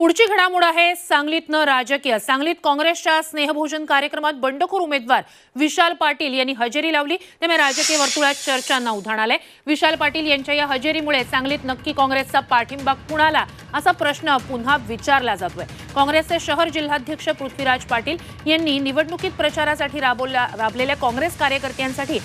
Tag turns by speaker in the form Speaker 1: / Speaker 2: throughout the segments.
Speaker 1: पुढची घडामोड आहे सांगलीतनं राजकीय. सांगलीत काँग्रेसच्या स्नेहभोजन कार्यक्रमात बंडखोर उमेदवार विशाल पाटील यांनी हजेरी लावली. त्यामुळे राजकीय वर्तुळात चर्चांना उधाण आलंय. विशाल पाटील यांच्या या हजेरीमुळे सांगलीत नक्की काँग्रेसचा पाठिंबा कुणाला? असा प्रश्न पुन्हा विचारला जातोय. काँग्रेसचे शहर जिल्हाध्यक्ष पृथ्वीराज पाटील यांनी निवडणुकीत प्रचारासाठी राबवल्या राबलेल्या काँग्रेस कार्यकर्त्यांसाठी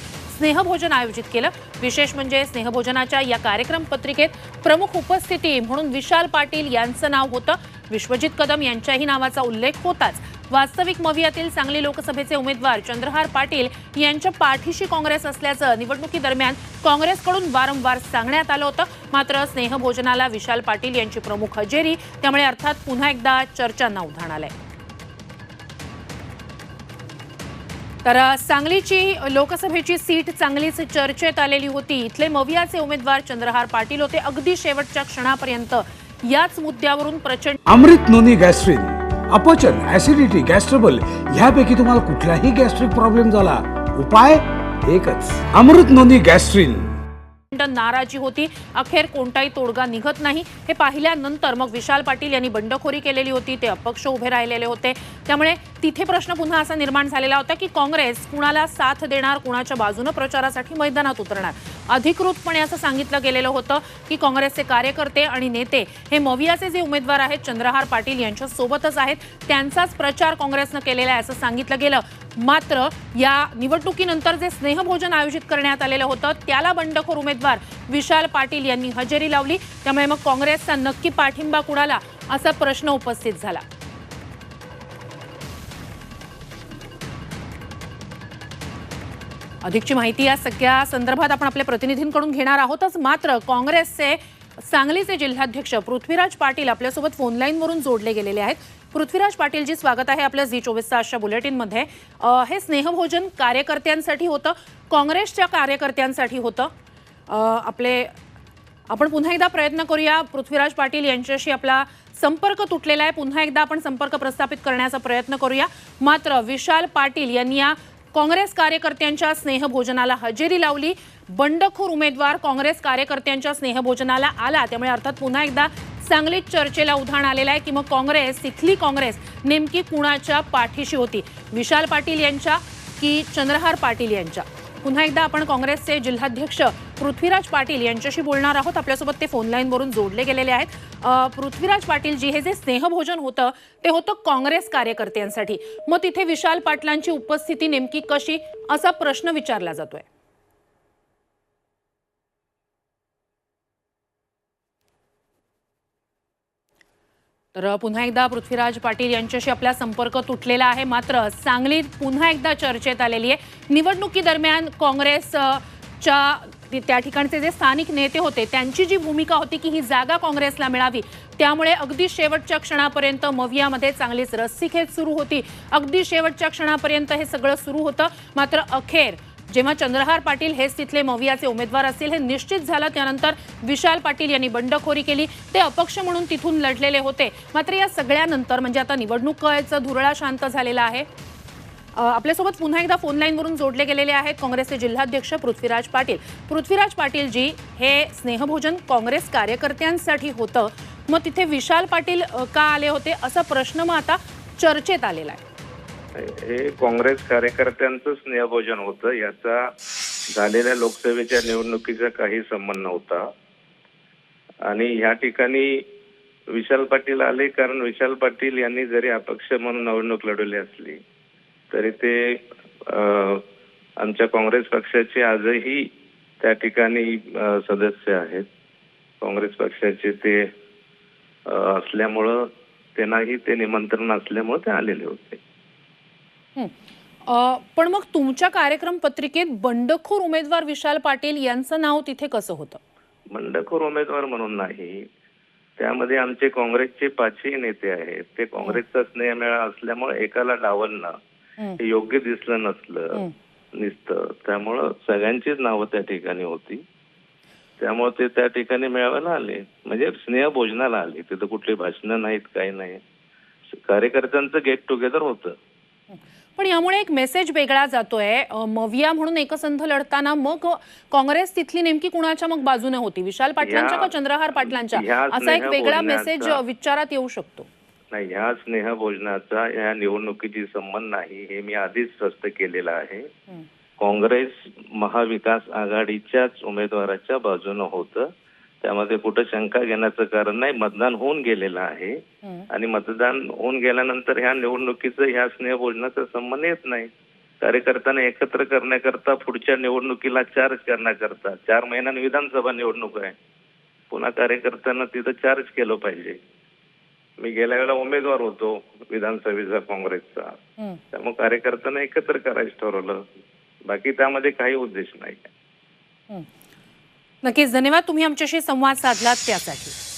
Speaker 1: स्नेहभोजन आयोजित केलं. विशेष म्हणजे स्नेहभोजनाच्या या कार्यक्रम पत्रिकेत प्रमुख उपस्थिती म्हणून विशाल पाटील यांचं नाव होतं. विश्वजित कदम यांच्याही नावाचा उल्लेख होताच. वास्तविक मवियातील सांगली लोकसभेचे उमेदवार चंद्रहार पाटील यांच्या पाठीशी काँग्रेस असल्याचं निवडणुकीदरम्यान काँग्रेसकडून वारंवार सांगण्यात आलं होतं. मात्र स्नेहभोजनाला विशाल पाटील यांची प्रमुख हजेरी त्यामुळे अर्थात पुन्हा एकदा चर्चांना उधाण आलंय. तर सांगलीची लोकसभेची सीट चांगलीच चर्चेत आलेली होती. इथले मवियाचे उमेदवार चंद्रहार पाटील होते. अगदी शेवटच्या क्षणापर्यंत याच मुद्द्यावरून प्रचंड
Speaker 2: अमृत नोनी गॅस्ट्रिन अपचन ऍसिडिटी गॅस्ट्रबल ह्यापैकी तुम्हाला कुठलाही गॅस्ट्रिक प्रॉब्लेम झाला. उपाय एकच अमृत नोनी गॅस्ट्रिन.
Speaker 1: नाराजी होती. अखेर कोणताही तोडगा निघत नाही. हे पाहिल्यानंतर मग विशाल पाटील यांनी बंडखोरी केलेली होती. ते अपक्ष उभे राहिलेले होते. त्यामुळे तिथे प्रश्न पुन्हा असा निर्माण झालेला होता की काँग्रेस कुणाला साथ देणार कुणाच्या बाजूनं प्रचारासाठी मैदानात उतरणार? अधिकृतपणे असं सांगितलं गेलेलं होतं की काँग्रेसचे कार्यकर्ते आणि नेते हे मवियाचे जे उमेदवार आहेत चंद्रहार पाटील यांच्या सोबतच आहेत. त्यांचाच प्रचार काँग्रेसनं केलेला आहे असं सांगितलं गेलं. मात्र या निवडणुकीनंतर जे स्नेहभोजन आयोजित करण्यात आलेलं होतं त्याला बंडखोर उमेदवार विशाल पाटील यांनी हजेरी लावली. त्यामुळे मग काँग्रेसचा नक्की पाठिंबा कुणाला? असा प्रश्न उपस्थित झाला. अधिकची माहिती या सगळ्या संदर्भात आपण आपल्या प्रतिनिधींकडून घेणार आहोतच. मात्र काँग्रेसचे सांगलीचे जिल्हाध्यक्ष पृथ्वीराज पाटील आपल्यासोबत फोनलाईनवरून जोडले गेलेले आहेत. पृथ्वीराज पाटील जी स्वागत आहे आपल्या झी चोवीस तासच्या बुलेटिनमध्ये हे स्नेहभोजन कार्यकर्त्यांसाठी होतं काँग्रेसच्या कार्यकर्त्यांसाठी होतं. आपले आपण पुन्हा एकदा प्रयत्न करूया. पृथ्वीराज पाटील यांच्याशी आपला संपर्क तुटलेला आहे. पुन्हा एकदा आपण संपर्क प्रस्थापित करण्याचा प्रयत्न करूया. मात्र विशाल पाटील यांनी या काँग्रेस कार्यकर्त्यांच्या स्नेहभोजनाला हजेरी लावली. बंडखोर उमेदवार काँग्रेस कार्यकर्त्यांच्या स्नेहभोजनाला आला. त्यामुळे अर्थात पुन्हा एकदा सांगलीत चर्चेला उधाण आलेलं आहे की मग काँग्रेस तिथली काँग्रेस नेमकी कुणाच्या पाठीशी होती? विशाल पाटील यांच्या की चंद्रहार पाटील यांच्या? पुन्हा एकदा आपण काँग्रेसचे जिल्हाध्यक्ष पृथ्वीराज पाटील यांच्याशी बोलणार आहोत. आपल्यासोबत ते फोनलाईनवरून जोडले गेलेले आहेत. पृथ्वीराज पाटील जी हे जे स्नेहभोजन होतं ते होतं काँग्रेस कार्यकर्त्यांसाठी. मग तिथे विशाल पाटलांची उपस्थिती नेमकी कशी? असा प्रश्न विचारला जातोय. तर पुन्हा एकदा पृथ्वीराज पाटील यांच्याशी आपला संपर्क तुटलेला आहे. मात्र सांगलीत पुन्हा एकदा चर्चेत आलेली आहे. निवडणुकीदरम्यान काँग्रेसच्या त्या ठिकाणचे जे स्थानिक नेते होते त्यांची जी भूमिका होती की ही जागा काँग्रेसला मिळावी त्यामुळे अगदी शेवटच्या क्षणापर्यंत मवियामध्ये चांगलीच रस्सीखेच सुरू होती. अगदी शेवटच्या क्षणापर्यंत हे सगळं सुरू होतं. मात्र अखेर जेव्हा चंद्रहार पाटील हेच तिथले मवियाचे उमेदवार असतील हे निश्चित झालं. त्यानंतर विशाल पाटील यांनी बंडखोरी केली. ते अपक्ष म्हणून तिथून लढलेले होते. मात्र या सगळ्यानंतर म्हणजे आता निवडणुकीचा धुरळा शांत झालेला आहे. आपल्यासोबत पुन्हा एकदा फोन लाईनवरून जोडले गेलेले आहेत काँग्रेसचे जिल्हाध्यक्ष पृथ्वीराज पाटील. पृथ्वीराज पाटील जी हे स्नेहभोजन काँग्रेस कार्यकर्त्यांसाठी होतं. मग तिथे विशाल पाटील का आले होते? असा प्रश्न मग आता चर्चेत आलेला आहे.
Speaker 3: हे काँग्रेस कार्यकर्त्यांचंच नियोजन होतं. याचा झालेल्या लोकसभेच्या निवडणुकीचा काही संबंध नव्हता. आणि ह्या ठिकाणी विशाल पाटील आले कारण विशाल पाटील यांनी जरी अपक्ष म्हणून निवडणूक लढवली असली तरी ते आमच्या काँग्रेस पक्षाचे आजही त्या ठिकाणी सदस्य आहेत. काँग्रेस पक्षाचे ते असल्यामुळं त्यांनाही ते निमंत्रण असल्यामुळे ते आलेले होते.
Speaker 1: पण मग तुमच्या कार्यक्रम पत्रिकेत बंडखोर उमेदवार विशाल पाटील यांचं नाव तिथे कसं होतं?
Speaker 3: बंडखोर उमेदवार म्हणून नाही. त्यामध्ये आमचे काँग्रेसचे पाचही नेते आहेत. ते काँग्रेसचा स्नेह मेळा असल्यामुळे एकाला डावलणं
Speaker 1: हं.
Speaker 3: योग्य दिसलं नसलं. निसतं. त्यामुळं सगळ्यांचीच नावं त्या ठिकाणी होती. त्यामुळे ते त्या ठिकाणी मेळाव्याला आले. म्हणजे स्नेह भोजनाला आले. तिथं कुठली भाषणं नाहीत काही नाही. कार्यकर्त्यांचं गेट टुगेदर होतं.
Speaker 1: पण यामुळे एक मेसेज वेगळा जातोय. मविया म्हणून एकसंध लढताना मग काँग्रेस तिथली नेमकी कुणाच्या मग बाजूने होती? विशाल पाटलांच्या का चंद्रहार पाटलांच्या? असा एक वेगळा मेसेज विचारात येऊ शकतो.
Speaker 3: नाही ह्या स्नेहभोजनाचा ह्या निवडणुकीची संबंध नाही हे मी आधीच स्पष्ट केलेलं आहे. काँग्रेस महाविकास आघाडीच्याच उमेदवाराच्या बाजूनं होतं. त्यामध्ये कुठं शंका घेण्याचं कारण नाही. मतदान होऊन गेलेलं आहे. आणि मतदान होऊन गेल्यानंतर ह्या निवडणुकीचं ह्या स्नेहभोजनाचा संबंध येत नाही. कार्यकर्त्यांना एकत्र करण्याकरता पुढच्या निवडणुकीला चार्ज करण्याकरता चार महिन्यांनी विधानसभा निवडणूक आहे. पुन्हा कार्यकर्त्यांना तिथं चार्ज केलं पाहिजे. मी गेल्या वेळेला उमेदवार होतो विधानसभेचा काँग्रेसचा. त्यामुळे कार्यकर्त्यांना एकत्र करायचं ठरवलं. बाकी त्यामध्ये काही उद्देश नाही.
Speaker 1: नक्कीच. धन्यवाद. तुम्ही आमच्याशी संवाद साधलात त्यासाठी.